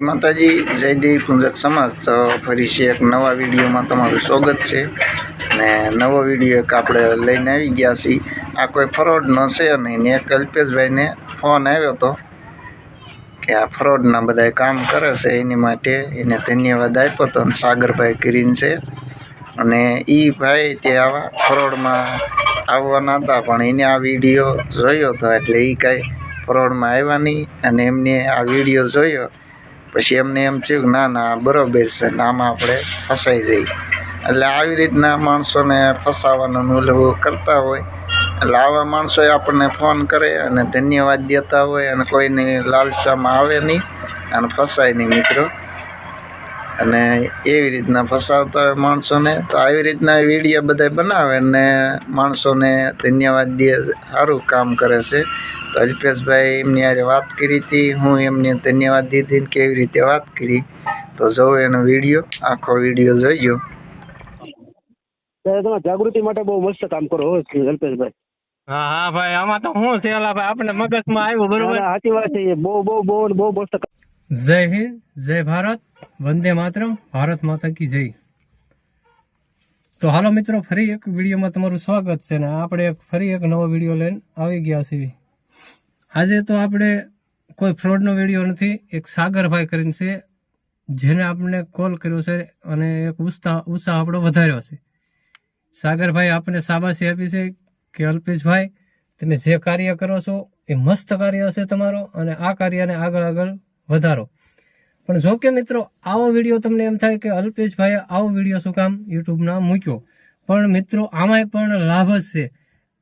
માતાજી, જય દેવી કુંજક સમાજ. તો ફરી છે એક નવા વિડીયોમાં તમારું સ્વાગત છે. ને નવો વીડિયો એક આપણે લઈને આવી ગયા છીએ. આ કોઈ ફ્રોડનો છે નહીં ને એક અલ્પેશભાઈને ફોન આવ્યો હતો કે આ ફ્રોડના બધા કામ કરે છે એની માટે એને ધન્યવાદ આપ્યો હતો અને સાગરભાઈ કરીને છે. અને એ ભાઈ તે આવા ફ્રોડમાં આવવાના હતા, પણ એને આ વીડિયો જોયો હતો એટલે એ કાંઈ ફ્રોડમાં આવ્યા નહીં. અને એમને આ વીડિયો જોયો પછી એમને એમ થયું કે ના ના, બરોબર છે નામાં આપણે ફસાઈ જઈએ. એટલે આવી રીતના માણસોને ફસાવાનું ઓલું કરતા હોય. એટલે આવા માણસોએ આપણને ફોન કરે અને ધન્યવાદ દેતા હોય અને કોઈની લાલસામાં આવે નહીં અને ફસાય નહીં મિત્રો. અને એવી રીતના ફસાવતા હોય માણસોને તો આવી રીતના વીડિયો બધા બનાવે ને માણસોને ધન્યવાદ દે સારું કામ કરે છે. તો અલ્પેશભાઈ એમની હારે વાત કરી હતી હું એમને ધન્યવાદ દીધી કેવી રીતે વાત કરી. તો જોવો એનો વીડિયો આખો વીડિયો જોઈજો ત્યારે તમે જાગૃતિ માટે બહુ મસ્ત કામ કરો હો અલ્પેશભાઈ. હા હા ભાઈ આમાં તો શું છે ભાઈ આપણે મગજમાં આવ્યું બરોબર? સાચી વાત છે બહુ બહુ બહુ બહુ મસ્ત. જય હિન્દ જય ભારત વંદે માતરમ ભારત માતા કી જય તો હાલો મિત્રો ફરી એક વિડીયોમાં તમારું સ્વાગત છે ને આપણે ફરી એક નવો વીડિયો લઈને આવી ગયા છીએ. આજે તો આપણે કોઈ ફ્રોડનો વીડિયો નથી, એક સાગરભાઈ કરીને છે, જેને આપણે કોલ કર્યો છે અને એક ઉત્સાહ ઉત્સાહ આપણો વધાર્યો છે. સાગરભાઈ આપણે શાબાશી આપી છે કે અલ્પેશભાઈ, તમે જે કાર્ય કરો છો એ મસ્ત કાર્ય હશે તમારો અને આ કાર્યને આગળ આગળ વધારો. પણ જો કે મિત્રો, આવો વીડિયો તમને એમ થાય કે અલ્પેશભાઈએ આવો વીડિયો શું કામ યુટ્યુબના મૂક્યો? પણ મિત્રો, આમાંય પણ લાભ જ છે.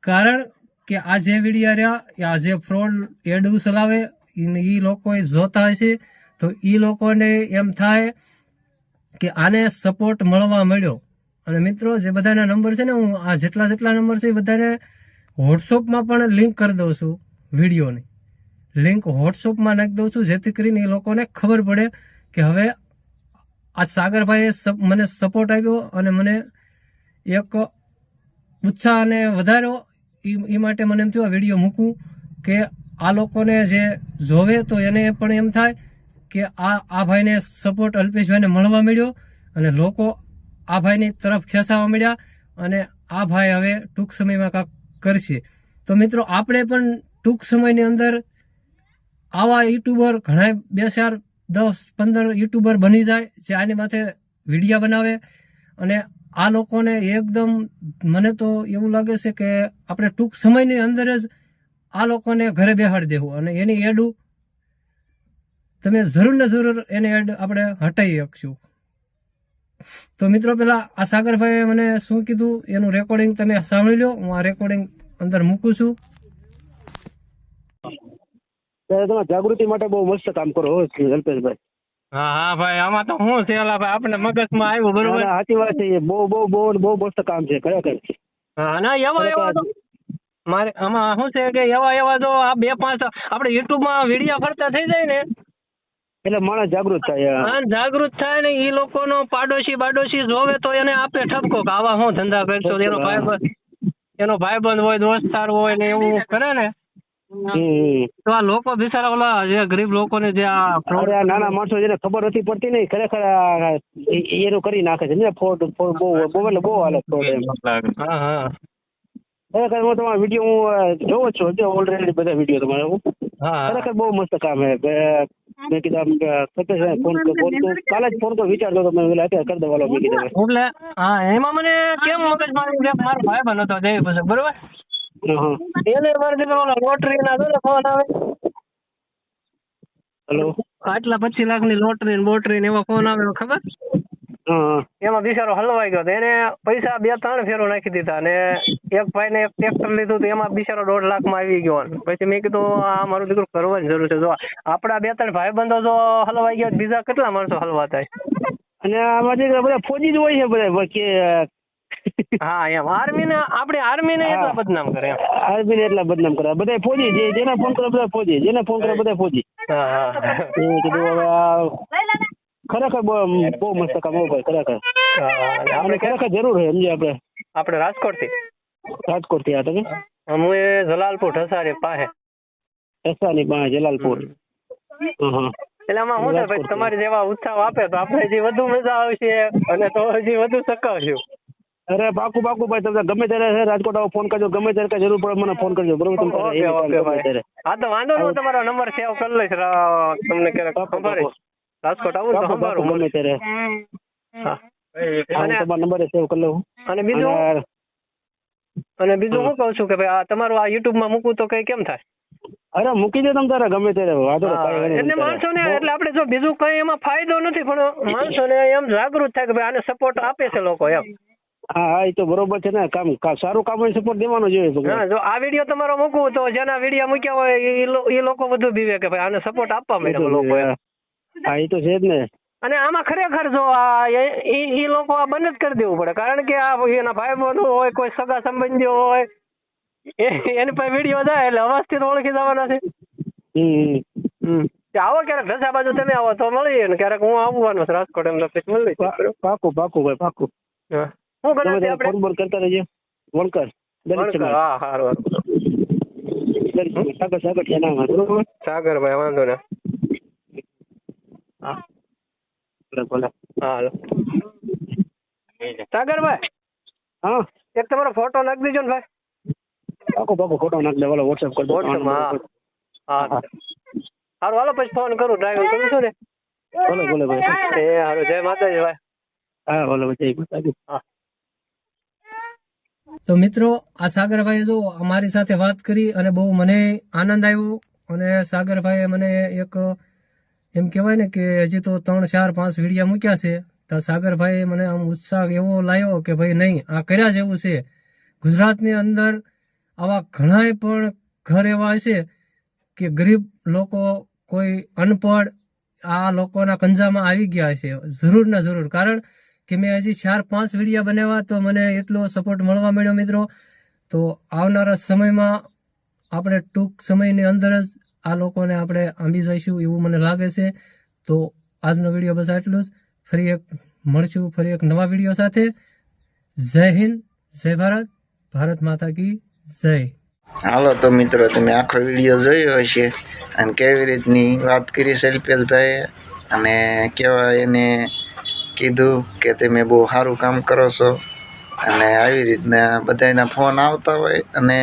કારણ કે આ જે વિડીયા રહ્યા આ જે ફ્રોડ એડું ચલાવે એ લોકોએ જોતા હશે, તો એ લોકોને એમ થાય કે આને સપોર્ટ મળવા મળ્યો. અને મિત્રો, જે બધાના નંબર છે ને, હું આ જેટલા જેટલા નંબર છે એ બધાને વોટ્સઅપમાં પણ લિંક કરી દઉં છું વિડીયોની. લિંક વોટ્સઅપમાં નાખી દઉં છું, જેથી કરીને એ લોકોને ખબર પડે કે હવે આ સાગરભાઈએ મને સપોર્ટ આપ્યો અને મને એક ઉત્સાહ અને વધાર્યો એ માટે મને એમ થયું આ વીડિયો મૂકું કે આ લોકોને જે જોવે તો એને પણ એમ થાય કે આ આ ભાઈને સપોર્ટ અલ્પેશભાઈને મળવા મળ્યો અને લોકો આ ભાઈની તરફ ખેંચાવા મળ્યા અને આ ભાઈ હવે ટૂંક સમયમાં કાંક કરશે. તો મિત્રો, આપણે પણ ટૂંક સમયની અંદર આવા યુટ્યુબર ઘણા બે ચાર દસ, પંદર યુટ્યુબર બની જાય જે આની માથે વિડીયા બનાવે અને આ લોકોને એકદમ મને તો એવું લાગે છે કે આપણે ટૂંક સમયની અંદર જ આ લોકોને ઘરે બેહાડી દેવું અને એની એડું તમે જરૂર ને જરૂર એને એડ આપણે હટાવી શકશું. તો મિત્રો પેલા આ સાગરભાઈએ મને શું કીધું? એનું રેકોર્ડિંગ તમે સાંભળી લો. હું આ રેકોર્ડિંગ અંદર મૂકું છું. ત્યારે તમે જાગૃતિ માટે બહુ મસ્ત કામ કરો હો કલ્પેશભાઈ હા હા ભાઈ આમાં તો શું છે ભાઈ? આપણે મગજમાં આવ્યું ના, સાચી વાત છે બહુ બહુ બહુ બહુ મસ્ત કામ છે ખરેખર હા ના એવા એવા તો મારે આમાં શું છે કે એવા એવા જો આ બે પાંચ આપણે યુટ્યુબમાં વીડિયો ફરતા થઈ જાય ને. એટલે માણસ જાગૃત થાય હા. જાગૃત થાય ને એ લોકોનો પાડોશી બાડોશી જોવે તો એને આપે ઠપકો કે આવા શું ધંધા કરશો એનો ભાઈ એનો ભાઈબંધ હોય દોસ્તાર હોય ને એવું કરે ને. તો આ લોકો બિચારા ઓલા જે ગરીબ લોકોને જે આ અરે આ નાના માણસો જેને ખબર નથી પડતી ને ખરેખર એનું કરી નાખે છે. ને ફોડ ફોડ બહુ બહુ એટલે બહુ હાલત ફોડ એમ. હા હા. ખરેખર હું તમારા વીડિયો હું જોઉં જ છું. જો ઓલરેડી બધા વીડિયો તમારા હું. ખરેખર બહુ મસ્ત કામ હે. મેં કીધું કે ફોન ફોન તો કાલે જ ફોન તો વિચારતો તો મેં એટલે અત્યારે કરી દેવાનો મેં કીધું. એટલે હા એમાં મને કેમ મગજ મારી મારો ભાઈ બન હતો જય બરોબર? એને મારે ઓલા લોટરી ના દો ફોન આવે. હેલો આટલા પચીસ લાખની લોટરી ને બોટરી ને એવા ફોન આવે ખબર? હા. હા એમાં બિચારો હલવાઈ ગયો એને પૈસા બે ત્રણ ફેરો નાખી દીધા અને એક ભાઈ ને એક ટ્રેક્ટર લીધું તો એમાં બિચારો દોઢ લાખમાં આવી ગયો પછી મેં કીધું આ મારું દીકરું કરવાની જરૂર છે. જો આપડા બે ત્રણ ભાઈ બંધો જો હલવાઈ ગયા બીજા કેટલા માણસો હલવા થાય અને આમાં બધા ફોજી જ હોય છે બધા કે હા એમ. આર્મી ને આપણે આર્મી ને એટલા બદનામ કરે એમ. આર્મી ને એટલા બદનામ કરે. બધા ફોજી જે જેને ફોન કરે બધા ફોજી જેને ફોન કરે બધા ફોજી. હા હા. એ કીધું હવે આ ખરેખર બહુ મસ્ત કામ ભાઈ ખરેખર. આપણે ખરેખર જરૂર છે સમજે આપણે. આપણે રાજકોટથી રાજકોટથી આ તમે? હું એ જલાલપુર ઠસારી પાસે. ઠસારી પાસે જલાલપુર. હા એટલે આમાં શું ભાઈ તમારે જેવા ઉત્સાહ આપે તો આપણે હજી વધુ મજા આવશે અને તો હજી વધુ સકાવશું અરે પાકું પાકું ભાઈ તમે ગમે ત્યારે રાજકોટ આવો ફોન કરજો. ગમે ત્યારે કઈ જરૂર પડે મને ફોન કરજો. બરોબર? તમે ઓકે ભાઈ. હા તો વાંધો નહીં તમારો નંબર સેવ કરી લઈશ. તમને ક્યારેક ખબર રાજકોટ આવું તો પાકું, ગમે ત્યારે. હા. અને તમારો નંબર સેવ કરી લઉં. અને બીજું? અને બીજું હું. કહું છું કે ભાઈ આ તમારું આ યુટ્યુબમાં મૂકું તો કઈ કેમ થાય? અરે મૂકી દે તમ તારે ગમે ત્યારે. વાંધો એટલે માણસો ને એટલે આપણે જો બીજું કઈ એમાં ફાયદો નથી પણ માણસો ને એમ જાગૃત થાય કે ભાઈ આને સપોર્ટ આપે છે લોકો એમ. હા હા એ તો બરોબર છે ને. કામ સારું કામ હોય સપોર્ટ દેવાનો જોઈએ હા જો આ વીડિયો તમારો મૂકવું તો જેના વીડિયો મૂક્યા હોય એ લોકો બધું બીવે કે ભાઈ આને સપોર્ટ આપવા એ લોકો હા. એ તો છે જ ને. અને આમાં ખરેખર જો આ એ લોકો આ બંધ જ કરી દેવું પડે. કારણ કે આ એના ભાઈ બંધુ હોય કોઈ સગા સંબંધીઓ હોય એની પાસે વીડિયો જાય એટલે અવાજથી ઓળખી જવાના છે. હમ, આવો ક્યારેક ઢસા બાજુ તમે આવો તો મળીએ ને ક્યારેક હું આવવાનો છું રાજકોટ એમ તો મળી પાકું પાકું ભાઈ પાકું. હા. શું તમે કરે આપણે? ફોન બોન કરતા રહેજો. વણકર. હા હારું હારું. સાગર સાગર છે નામ બરોબર સાગરભાઈ વાંધો ને હા. હા હાલો. સાગરભાઈ હા? એક તમારો ફોટો નાખી દેજો ને ભાઈ. પાકો પાકો ફોટો નાખ દે. વાલો વોટ્સએપ કરી દો. WhatsApp હા. હા. સારું. હાલો પછી ફોન કરું. ડ્રાઈવર કરું છું ને? બોલો ભલે ભાઈ. એ હારો જય માતાજી ભાઈ. હા બોલો ભાઈ જય માતાજી. તો મિત્રો, આ સાગરભાઈએ જો અમારી સાથે વાત કરી અને બહુ મને આનંદ આવ્યો અને સાગરભાઈએ મને એક એમ કહેવાય ને કે હજી તો ત્રણ, ચાર, પાંચ વિડીયા મૂક્યા છે, તો સાગરભાઈએ મને આમ ઉત્સાહ એવો લાવ્યો કે ભાઈ નહીં, આ કર્યા જેવું છે. ગુજરાતની અંદર આવા ઘણાય પણ ઘર એવા હશે કે ગરીબ લોકો કોઈ અનપઢ આ લોકોના કંજામાં આવી ગયા છે જરૂર ને જરૂર. કારણ કે મેં હજી ચાર, પાંચ વિડીયા બનાવ્યા તો મને એટલો સપોર્ટ મળવા મળ્યો મિત્રો. તો આવનારા સમયમાં આપણે ટૂંક સમયની અંદર જ આ લોકોને આપણે આંબી જઈશું એવું મને લાગે છે. તો આજનો વીડિયો બસ આટલું જ. ફરી એક મળશું, ફરી એક નવા વીડિયો સાથે. જય હિન્દ, જય ભારત ભારત માતા કી જય. હાલો તો મિત્રો, તમે આખો વીડિયો જોયો હશે. અને કેવી રીતની વાત કરી છે અને કેવા એને કીધું કે તમે બહુ સારું કામ કરો છો. અને આવી રીતના બધાના ફોન આવતા હોય અને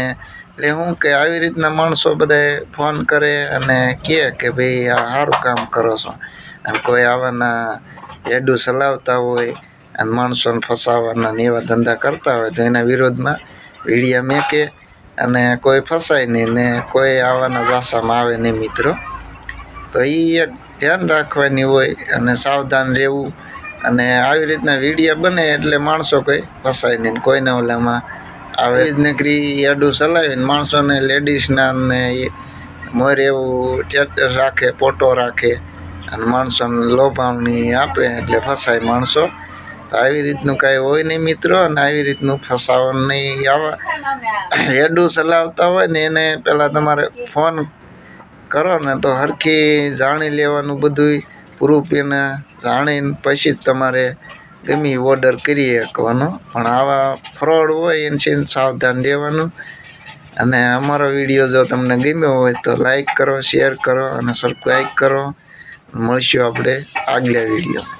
એટલે શું કે આવી રીતના માણસો બધાય ફોન કરે અને કહે કે ભાઈ આ સારું કામ કરો છો. અને કોઈ આવાના એડું ચલાવતા હોય અને માણસોને ફસાવવાના ને એવા ધંધા કરતા હોય તો એના વિરોધમાં વીડિયા મેકે અને કોઈ ફસાય નહીં ને કોઈ આવવાના જાસામાં આવે નહીં મિત્રો. તો એ એક ધ્યાન રાખવાની હોય અને સાવધાન રહેવું અને આવી રીતના વિડીયા બને એટલે માણસો કોઈ ફસાય નહીં કોઈને ઓલામાં આવે જ નકરી એડું ચલાવીને માણસોને લેડીઝના ને મોર એવું સ્ટેટસ રાખે, પોટો રાખે અને માણસોને લોભાવણી આપે એટલે ફસાય માણસો. તો આવી રીતનું કાંઈ હોય નહીં મિત્રો અને આવી રીતનું ફસાવાનું નહીં આવા. હેડું ચલાવતા હોય ને એને પહેલાં તમારે ફોન કરો ને તો હરખી જાણી લેવાનું બધુંય. એને જાણીને પછી જ તમારે ગમે ઓર્ડર કરી શકવાનો પણ આવા ફ્રોડ હોય એનાથી સાવધાન રહેવાનું અને અમારો વીડિયો જો તમને ગમ્યો હોય તો લાઈક કરો શેર કરો અને સબસ્ક્રાઈબ કરો. મળશું આપણે આગલા વીડિયો